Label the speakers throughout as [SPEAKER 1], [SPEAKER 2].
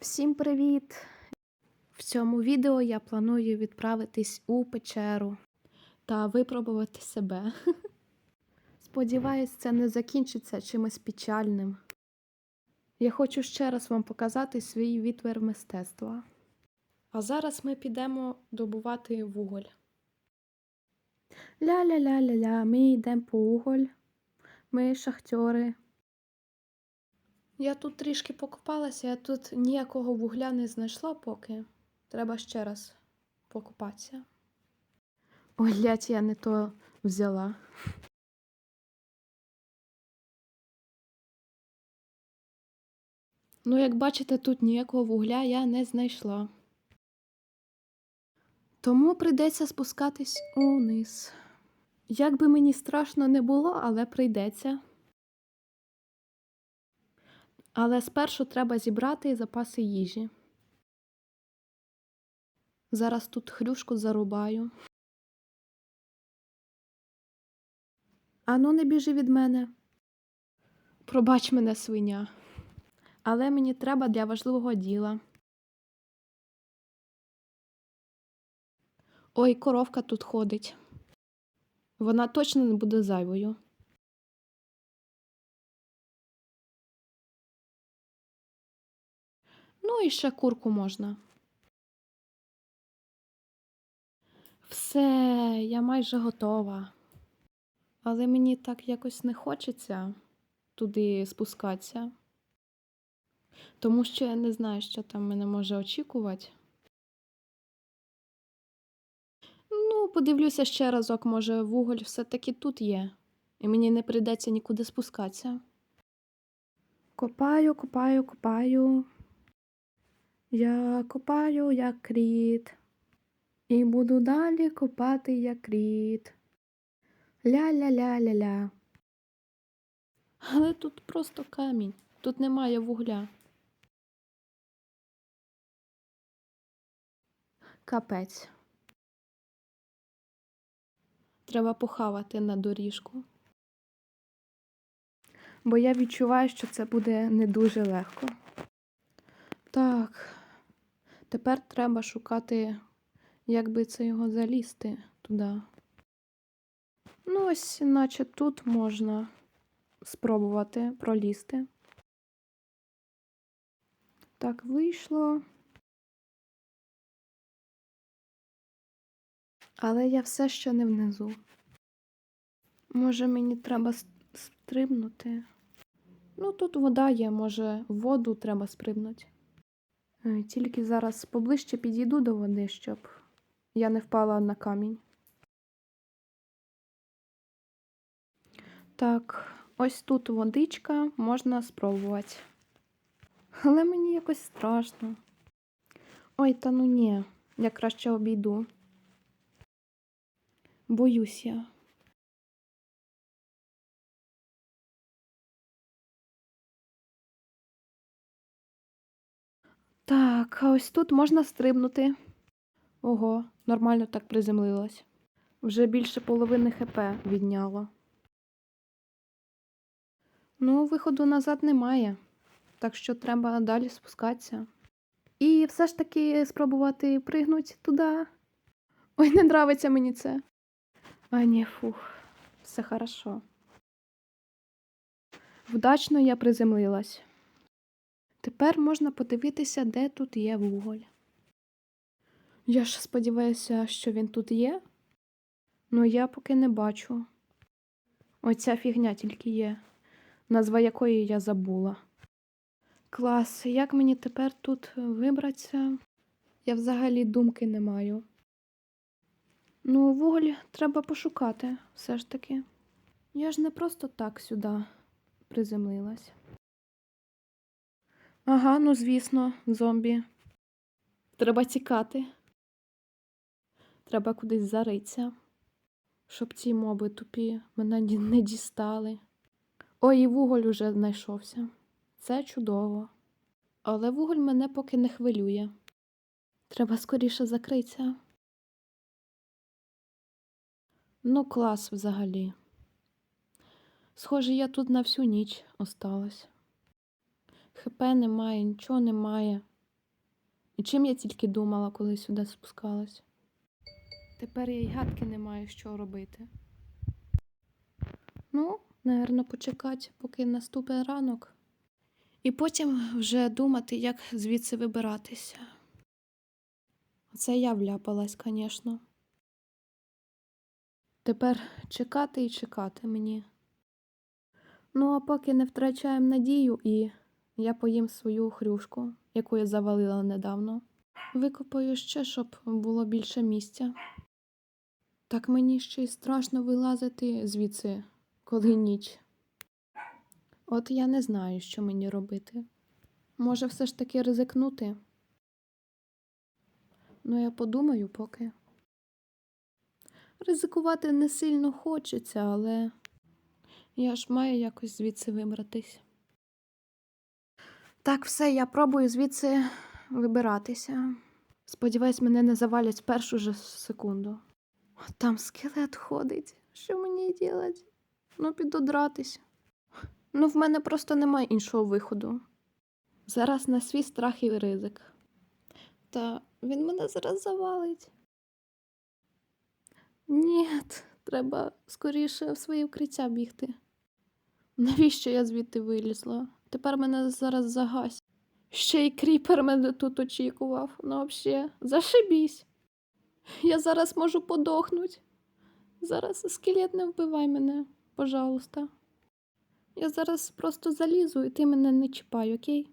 [SPEAKER 1] Всім привіт! В цьому відео я планую відправитись у печеру та випробувати себе. Сподіваюсь, це не закінчиться чимось печальним. Я хочу ще раз вам показати свій відвір мистецтва. А зараз ми підемо добувати вуголь. Ля-ля-ля-ля-ля, ми йдемо по уголь. Ми шахтьори. Я тут трішки покопалася, я тут ніякого вугля не знайшла поки. Треба ще раз покопатися. Ой, я не то взяла. Ну, як бачите, тут ніякого вугля я не знайшла. Тому прийдеться спускатись униз. Як би мені страшно не було, але прийдеться. Але спершу треба зібрати запаси їжі. Зараз тут хрюшку зарубаю. Ану, не біжи від мене. Пробач мене, свиня. Але мені треба для важливого діла. Ой, коровка тут ходить. Вона точно не буде зайвою. Ну і ще курку можна. Все, я майже готова. Але мені так якось не хочеться туди спускатися. Тому що я не знаю, що там мене може очікувати. Ну, подивлюся ще разок, може, вуголь все-таки тут є, і мені не прийдеться нікуди спускатися. Копаю, копаю, копаю. Я копаю як кріт, і буду далі копати як кріт. Ля-ля-ля-ля-ля. Але тут просто камінь, тут немає вугля. Капець. Треба похавати на доріжку. Бо я відчуваю, що це буде не дуже легко. Так, тепер треба шукати, як би це його залізти туди. Ну, ось, наче тут можна спробувати пролізти. Так, вийшло. Але я все ще не внизу. Може, мені треба стрибнути? Ну, тут вода є, може, воду треба спригнути. Е, Тільки зараз поближче підійду до води, щоб я не впала на камінь. Так, ось тут водичка, можна спробувати. Але мені якось страшно. Ой, та ну ні, я краще обійду. Боюсь я. Так, а ось тут можна стрибнути. Ого, нормально так приземлилась. Вже більше половини ХП відняло. Ну, виходу назад немає, так що треба далі спускатися. І все ж таки спробувати пригнути туди. Ой, не нравиться мені це. А ні, фух, все хорошо. Вдачно я приземлилась. Тепер можна подивитися, де тут є вуголь. Я ж сподіваюся, що він тут є. Ну я поки не бачу. Оця фігня тільки є, назва якої я забула. Клас, як мені тепер тут вибратися? Я взагалі думки не маю. Ну, вуголь треба пошукати, все ж таки. Я ж не просто так сюди приземлилась. Ага, ну звісно, зомбі. Треба тікати. Треба кудись заритися, щоб ці моби тупі мене не дістали. Ой, і вуголь уже знайшовся. Це чудово. Але вуголь мене поки не хвилює. Треба скоріше закритися. Ну, клас взагалі. Схоже, я тут на всю ніч осталась. ХП немає, нічого немає. І чим я тільки думала, коли сюди спускалась. Тепер я й гадки не маю, що робити. Ну, напевно, почекати, поки наступить ранок. І потім вже думати, як звідси вибиратися. Оце я вляпалась, звісно. Тепер чекати і чекати мені. Ну, а поки не втрачаємо надію, і я поїм свою хрюшку, яку я завалила недавно. Викопаю ще, щоб було більше місця. Так мені ще й страшно вилазити звідси, коли ніч. От я не знаю, що мені робити. Може, все ж таки ризикнути? Ну, я подумаю поки. Ризикувати не сильно хочеться, але я ж маю якось звідси вибратись. Так, все, я пробую звідси вибиратися. Сподіваюсь, мене не завалять в першу же секунду. Там скелет ходить. Що мені робити? Ну, підодратись. Ну, в мене просто немає іншого виходу. Зараз на свій страх і ризик. Та він мене зараз завалить. Ні, треба скоріше в своє укриття бігти. Навіщо я звідти вилізла? Тепер мене зараз загась. Ще й кріпер мене тут очікував. Ну, взагалі, зашибісь. Я зараз можу подохнути. Зараз скелет не вбивай мене, пожалуйста. Я зараз просто залізу, і ти мене не чіпай, окей?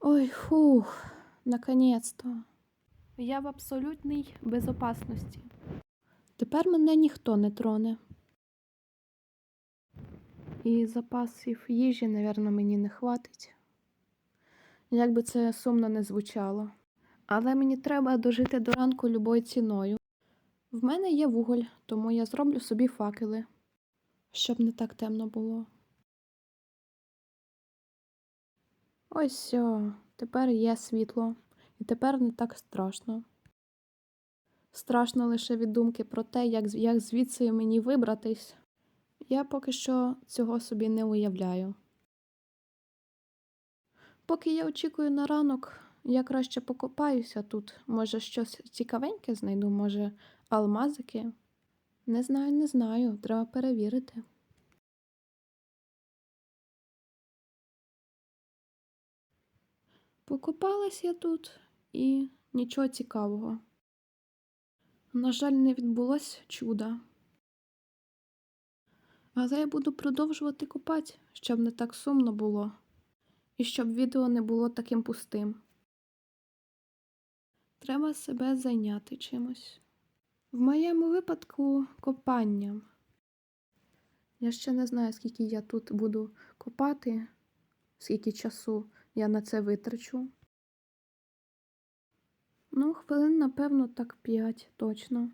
[SPEAKER 1] Ой, фух, наконець-то. Я в абсолютній безопасності. Тепер мене ніхто не троне. І запасів їжі, напевно, мені не хватить. Як би це сумно не звучало. Але мені треба дожити до ранку любою ціною. В мене є вуголь, тому я зроблю собі факели, щоб не так темно було. Ось все, тепер є світло, і тепер не так страшно. Страшно лише від думки про те, як, як звідси мені вибратись. Я поки що цього собі не уявляю. Поки я очікую на ранок, я краще покопаюся тут. Може, щось цікавеньке знайду, може, алмазики. Не знаю, не знаю, треба перевірити. Покопалась я тут і нічого цікавого. На жаль, не відбулось чуда. Але я буду продовжувати копати, щоб не так сумно було, і щоб відео не було таким пустим. Треба себе зайняти чимось. В моєму випадку копанням. Я ще не знаю, скільки я тут буду копати, скільки часу я на це витрачу. Ну, хвилин, напевно, так п'ять точно.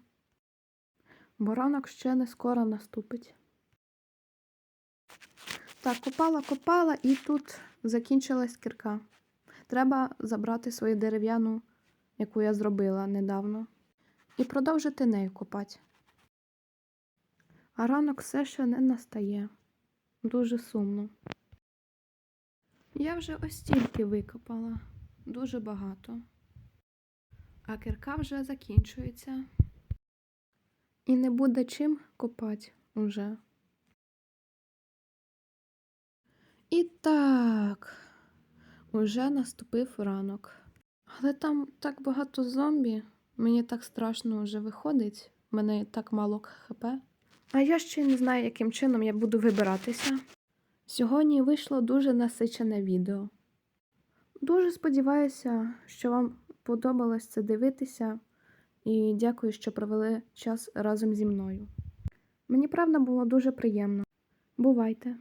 [SPEAKER 1] Бо ранок ще не скоро наступить. Так, копала, копала, і тут закінчилась кірка. Треба забрати свою дерев'яну, яку я зробила недавно, і продовжити нею копати. А ранок все ще не настає. Дуже сумно. Я вже ось стільки викопала, дуже багато. А кірка вже закінчується. І не буде чим копати уже. І так, уже наступив ранок. Але там так багато зомбі, мені так страшно вже виходить, мене так мало хп. А я ще не знаю, яким чином я буду вибиратися. Сьогодні вийшло дуже насичене відео. Дуже сподіваюся, що вам подобалось це дивитися, і дякую, що провели час разом зі мною. Мені правда було дуже приємно. Бувайте!